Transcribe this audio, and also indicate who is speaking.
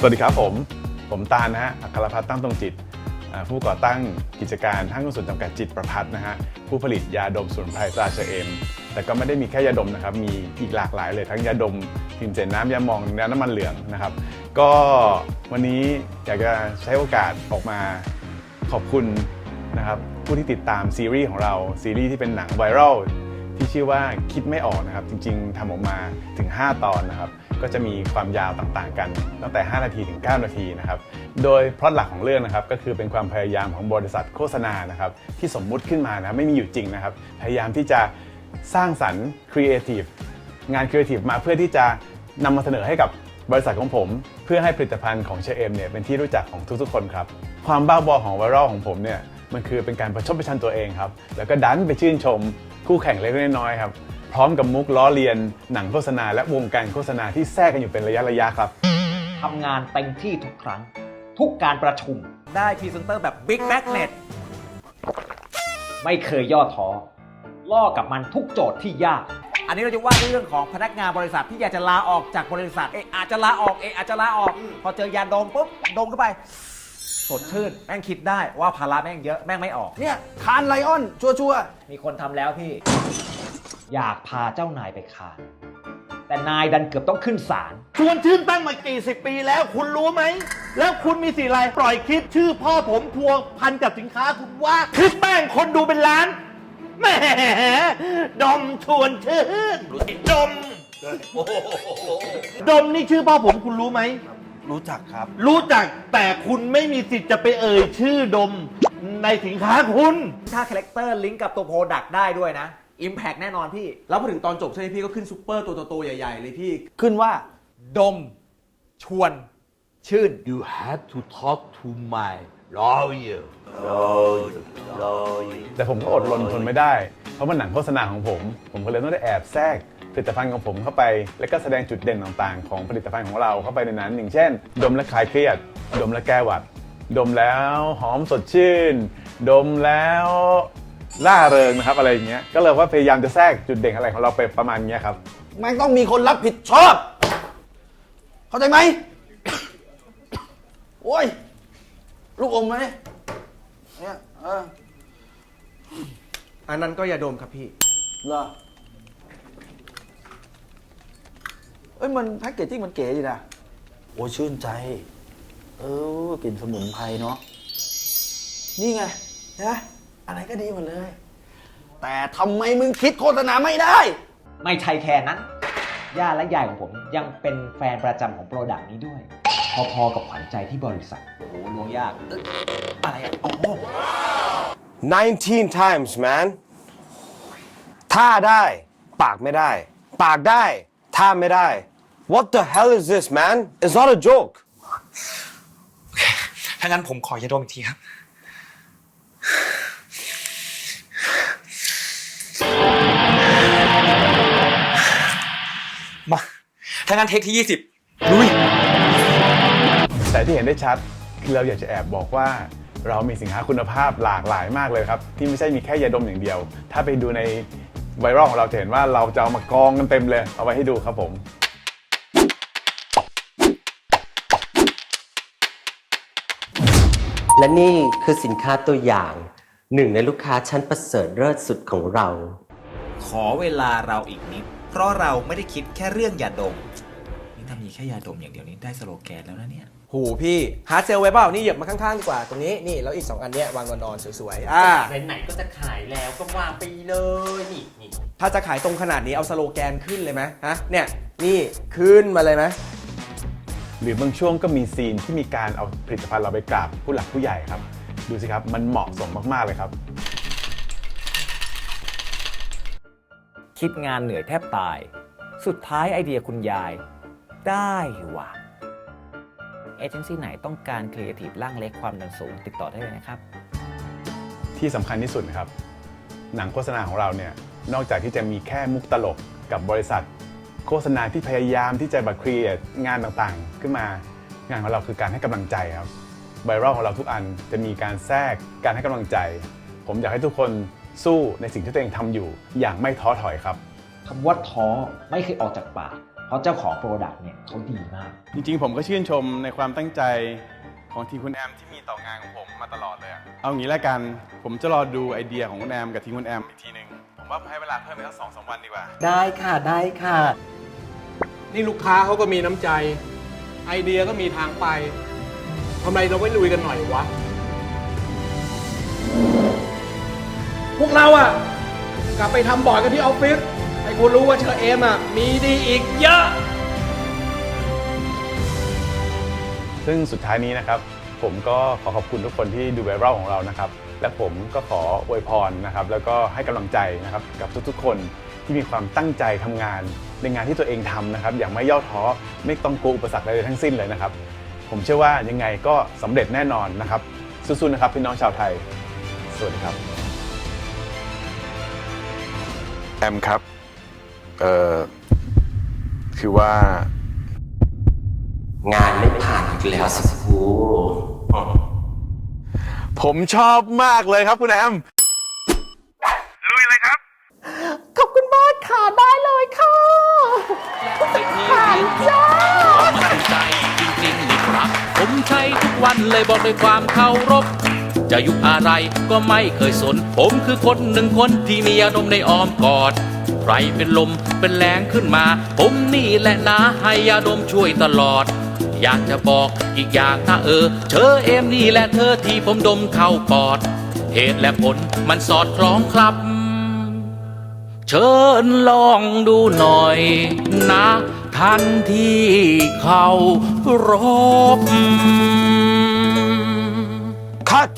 Speaker 1: สวัสดีครับผม ผมตาลนะฮะ อัครพัฒน์ตั้งตรงจิต ผู้ก่อตั้งกิจการห้างหุ้นส่วนจำกัดจิตประพัฒนะฮะ ผู้ผลิตยาดมสมุนไพรตราเชเอม แต่ก็ไม่ได้มีแค่ยาดมนะครับ มีอีกหลากหลายเลยทั้งยาดมหินเจนน้ำยาหมองน้ำน้ำมันเหลืองนะครับ ก็วันนี้อยากจะใช้โอกาสออกมาขอบคุณนะครับผู้ที่ติดตามซีรีส์ของเราซีรีส์ที่เป็นหนังไวรัล ที่ชื่อว่าคิดไม่ออกนะครับ จริง ๆทำออกมาถึง 5 ตอนนะครับ ก็จะมีความยาวต่างๆ กันตั้งแต่ 5 นาทีถึง 9 นาทีนะครับ โดยพล็อตหลักของเรื่องนะครับก็คือเป็นความพยายามของบริษัทโฆษณานะครับที่สมมุติขึ้นมานะไม่มีอยู่จริงนะครับ พยายามที่จะสร้างสรรค์ครีเอทีฟงานครีเอทีฟมาเพื่อที่จะนำมาเสนอให้กับบริษัทของผม เพื่อให้ผลิตภัณฑ์ของเชเอมเนี่ยเป็นที่รู้จักของทุกๆ คนครับความบ้าบอของไวรัลของผมเนี่ย มันคือเป็นการประชดประชันตัวเองครับ แล้วก็ดันไปชื่นชมคู่แข่งเล็กๆน้อยๆครับ พร้อมกับมุกล้อเลียนหนังโฆษณาและวงการโฆษณาที่แทรกกันอยู่เป็นระยะระยะๆครับ
Speaker 2: ทำงานเต็มที่ทุกครั้ง ทุกการประชุม
Speaker 3: ได้พรีเซนเตอร์แบบ Big Magnet
Speaker 2: ไม่เคยย่อท้อล่อกับมันทุกโจทย์ที่ยาก
Speaker 3: อันนี้เราจะว่าด้วยเรื่องของพนักงานบริษัทที่อยากจะลาออกจากบริษัท เอะอาจจะลาออก เอะอาจจะลาออก พอเจอยาดมปุ๊บดมเข้าไป สดชื่นแม่งคิดได้ว่าภาระแม่งเยอะแม่งไม่ออก
Speaker 4: เนี่ยคานไลออนชัวชัวร์
Speaker 2: มีคนทำแล้วพี่ อยากพาเจ้านายไปคานแต่นายดันเกือบต้องขึ้นศาล
Speaker 5: ชวนชื่นตั้งมากี่สิบปีแล้วคุณรู้ไหม แล้วคุณมีสีอะไรปล่อยคลิปชื่อพ่อผมพัวพันกับสินค้าคุณว่า คลิปแป้งคนดูเป็นล้านแหมดมชวนชื่นดม ดมนี่ชื่อพ่อผมคุณรู้ไหม
Speaker 4: รู้จักครับ
Speaker 5: รู้จักแต่คุณไม่มีสิทธิ์จะไปเอ่ยชื่อดมในสินค้าคุณ
Speaker 3: ถ้าคาแรคเตอร์ลิงก์กับตัวโปรดักต์ได้ด้วยนะ Impact แน่นอนพี่
Speaker 6: แล้วพอถึงตอนจบใช่ไหมพี่ก็ขึ้นซุปเปอร์ตัวโตๆใหญ่ๆเลยพี่
Speaker 4: ขึ้นว่า
Speaker 3: ดม ชวน ชื่น
Speaker 7: You had to talk to my lawyer. Lawyer. Lawyer.
Speaker 1: แต่ผมก็อดรนทนไม่ได้ เพราะมันหนังโฆษณาของผม ผมก็เลยต้องได้แอบแทรกผ ลิตภัณฑ์ของผมเข้าไป แล้วก็แสดงจุดเด่นต่างๆ ของผลิตภัณฑ์ของเราเข้าไปในนั้น อย่างเช่น ดมและคลายเครียด ดมและแก้หวัด ดมแล้วหอมสดชื่น ดมแล้วล่าเริงนะครับอะไรอย่างเงี้ยก็เลยว่าพยายามจะแทรกจุดเด่นอะไรของเราไปประมาณเนี้ยครับ
Speaker 4: แม่งต้องมีคนรับผิดชอบ เข้าใจไหม โอ้ย ลูกอมมาเนี่ยเนี่ยเออ
Speaker 6: อันนั้นก็ยาดมครับพี่
Speaker 4: เหรอ เอ้ยมันแพ็กเกจจิ้งมันเก๋ดีนะโอ้ยชื่นใจ เออกลิ่นสมุนไพรเนาะนี่ไงนะอะไรก็ดีหมดเลย แต่ทำไมมึงคิดโฆษณาไม่ได้
Speaker 2: ไม่ใช่แค่นั้น ย่าและยายของผมยังเป็นแฟนประจำของโปรดักต์นี้ด้วย พอๆกับขวัญใจที่บริษัท
Speaker 3: โอ้โหลวงยากเอ้ยอะไรอะอ๋อ
Speaker 8: 19 times man ท่าได้ ปากไม่ได้ ปากได้ท่าไม่ได้ What the hell is this man It's not a joke
Speaker 9: ถ้างั้นผมขอยาดมอีกทีครับ มาถ้างั้นเทคที่ 20 ลุย
Speaker 1: แต่ที่เห็นได้ชัดคือเราอยากจะแอบบอกว่า เรามีสินค้าคุณภาพหลากหลายมากเลยครับ ที่ไม่ใช่มีแค่ยาดมอย่างเดียว ถ้าไปดูในไวรัลของเราจะเห็นว่าเราจะเอามากองกันเต็มเลย เอาไว้ให้ดูครับผม
Speaker 10: และนี่คือสินค้าตัวอย่างหนึ่งในลูกค้าชั้นประเสริฐเลิศสุดของเรา
Speaker 3: ขอเวลาเราอีกนิด เพราะเราไม่ได้คิดแค่เรื่องยาดม นี่ถ้ามีแค่ยาดมอย่างเดียวนี้ได้สโลแกนแล้วนะเนี่ย
Speaker 6: โหพี่ฮาร์ดเซลไว้เปล่านี่เหยียบมาข้างๆดีกว่าตรงนี้นี่แล้วอีก 2 อันเนี้ยวางนอนๆสวยๆอ่า
Speaker 10: ไหนๆก็จะขายแล้วก็วางไปเลยนี่นี่
Speaker 6: ถ้าจะขายตรงขนาดนี้เอาสโลแกนขึ้นเลยไหมฮะเนี่ยนี่ขึ้นมาเลยไหม
Speaker 1: หรือบางช่วงก็มีซีนที่มีการเอาผลิตภัณฑ์เราไปกราบผู้หลักผู้ใหญ่ครับ ดูสิครับ มันเหมาะสมมาก ๆ เลยครับ
Speaker 2: คิดงานเหนื่อยแทบตาย สุดท้ายไอเดียคุณยาย ได้ว่ะเอเจนซี่ไหนต้องการครีเอทีฟร่างเล็กความดันสูง ติดต่อได้เลยนะครับ
Speaker 1: ที่สำคัญที่สุดนะครับ หนังโฆษณาของเราเนี่ยนอกจากที่จะมีแค่มุกตลกกับบริษัท โฆษณาที่พยายามที่จะแบบครีเอทงานต่างๆ ขึ้นมางานของเราคือการให้กำลังใจครับไวรัลของเราทุกอันจะมีการแทรกการให้กำลังใจ ผมอยากให้ทุกคนสู้ในสิ่งที่ตัวเองทำอยู่ อย่างไม่ท้อถอยครับ
Speaker 2: คำว่าท้อไม่เคยออกจากปาก
Speaker 3: เพราะเจ้าของโปรดักต์เนี่ยเขาดีมาก
Speaker 1: จริงๆ ผมก็ชื่นชมในความตั้งใจของทีมคุณแอมที่มีต่องานของผมมาตลอดเลยอะเอางี้ละกัน ผมจะรอดูไอเดียของคุณแอมกับทีมคุณแอมอีกทีหนึ่งผมว่าให้เวลาเพิ่มไปสักสองสามวันดีกว่า
Speaker 10: ได้ค่ะได้ค่ะ
Speaker 6: นี่ลูกค้าเขาก็มีน้ำใจ ไอเดียก็มีทางไปทำไมเราไม่ลุยกันหน่อยวะ พวกเราอะกลับไปทำบอร์ดกันที่ออฟฟิศให้คุณรู้ว่าเชอเอมอะมีดีอีกเยอะ
Speaker 1: ซึ่งสุดท้ายนี้นะครับ ผมก็ขอขอบคุณทุกคนที่ดูไวรัลของเรานะครับ และผมก็ขออวยพรนะครับ แล้วก็ให้กำลังใจนะครับ กับทุกๆคนที่มีความตั้งใจทำงาน ในงานที่ตัวเองทำนะครับ อย่างไม่ย่อท้อไม่ต้องกลัวอุปสรรคใดๆทั้งสิ้นเลยนะครับ ผมเชื่อว่ายังไงก็สำเร็จแน่นอนนะครับสู้ๆนะครับพี่น้องชาวไทย สวัสดีครับแอมครับเอ่อคือว่า
Speaker 10: งานไม่ผ่านอีกแล้วสิครู
Speaker 1: ผมชอบมากเลยครับคุณแอม
Speaker 10: ขอบคุณมากค่ะได้เลยค่ะ ผ่านจ้า
Speaker 11: ใจจริงๆนี่ครับ ผมใช้ทุกวันเลยบอกด้วยความเคารพ จะยุคอะไรก็ไม่เคยสน ผมคือคนหนึ่งคนที่มีอารมณ์ในอ้อมกอด ใครเป็นลมเป็นแรงขึ้นมา ผมนี่แหละนะให้ยาดมช่วยตลอด อยากจะบอกอีกอย่างถ้าเออ เชอเอมนี่แหละเธอที่ผมดมเข้าปอด เหตุและผลมันสอดคล้องครับ เชิญลองดูหน่อยนะ ท่านที่เขารบ
Speaker 8: cut